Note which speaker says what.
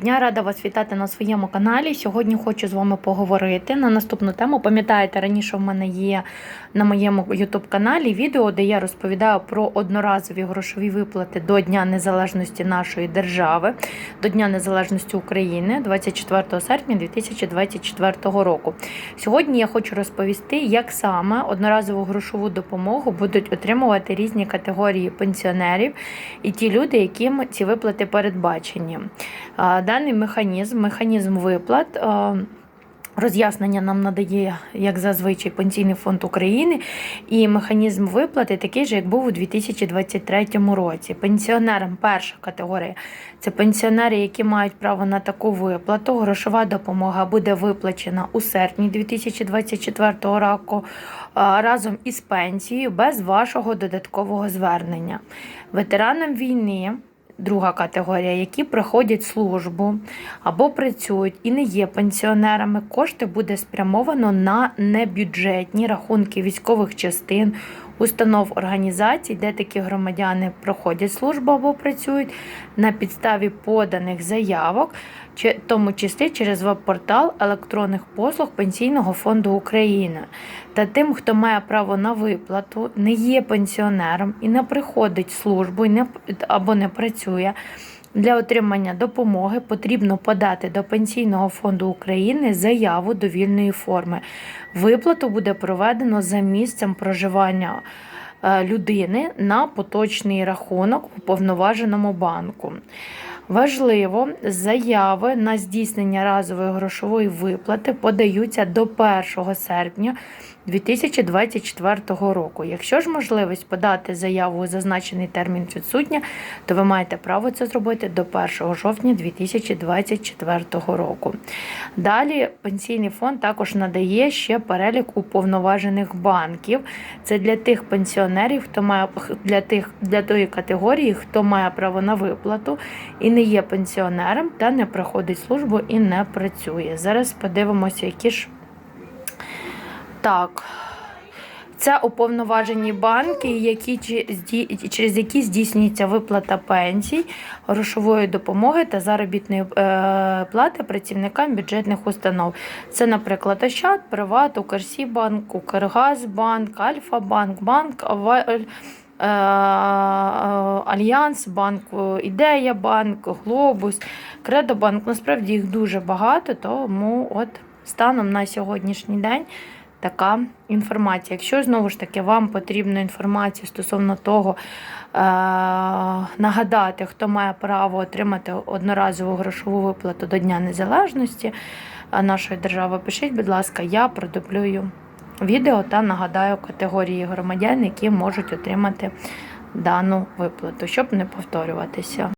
Speaker 1: Дня рада вас вітати на своєму каналі. Сьогодні хочу з вами поговорити на наступну тему. Пам'ятаєте, раніше в мене є на моєму youtube каналі відео, де я розповідаю про одноразові грошові виплати до Дня Незалежності нашої держави, до Дня Незалежності України 24 серпня 2024 року. Сьогодні я хочу розповісти, як саме одноразову грошову допомогу будуть отримувати різні категорії пенсіонерів і ті люди, яким ці виплати передбачені. Даний механізм, механізм виплат. Роз'яснення нам надає, як зазвичай, Пенсійний фонд України, і механізм виплати такий же, як був у 2023 році. Пенсіонерам перша категорія це пенсіонери, які мають право на таку виплату. Грошова допомога буде виплачена у серпні 2024 року разом із пенсією без вашого додаткового звернення. Ветеранам війни. Друга категорія, які проходять службу або працюють і не є пенсіонерами, кошти буде спрямовано на небюджетні рахунки військових частин, установ організацій, де такі громадяни проходять службу або працюють на підставі поданих заявок, в тому числі через веб-портал електронних послуг Пенсійного фонду України. Та тим, хто має право на виплату, не є пенсіонером і не приходить в службу або не працює. Для отримання допомоги потрібно подати до Пенсійного фонду України заяву довільної форми. Виплату буде проведено за місцем проживання е, людини на поточний рахунок у повноваженому банку. Важливо, заяви на здійснення разової грошової виплати подаються до 1 серпня 2024 року. Якщо ж можливість подати заяву у зазначений термін відсутня, то ви маєте право це зробити до 1 жовтня 2024 року. Далі пенсійний фонд також надає ще перелік уповноважених банків. Це для тих пенсіонерів, хто має для тих для тої категорії, хто має право на виплату і не є пенсіонером та не проходить службу і не працює. Зараз подивимося, які ж так. Це уповноважені банки, які, через які здійснюється виплата пенсій, грошової допомоги та заробітної е, плати працівникам бюджетних установ. Це, наприклад, Ощад, Приват, Укрсібанк, Укргазбанк, Альфа-банк, Банк Альянс, банк е, Ідея, банк, Глобус, Кредобанк. Насправді їх дуже багато, тому от станом на сьогоднішній день така інформація. Якщо знову ж таки вам потрібна інформація стосовно того, е- нагадати, хто має право отримати одноразову грошову виплату до Дня Незалежності е, нашої держави, пишіть, будь ласка, я продублюю відео та нагадаю категорії громадян, які можуть отримати дану виплату, щоб не повторюватися.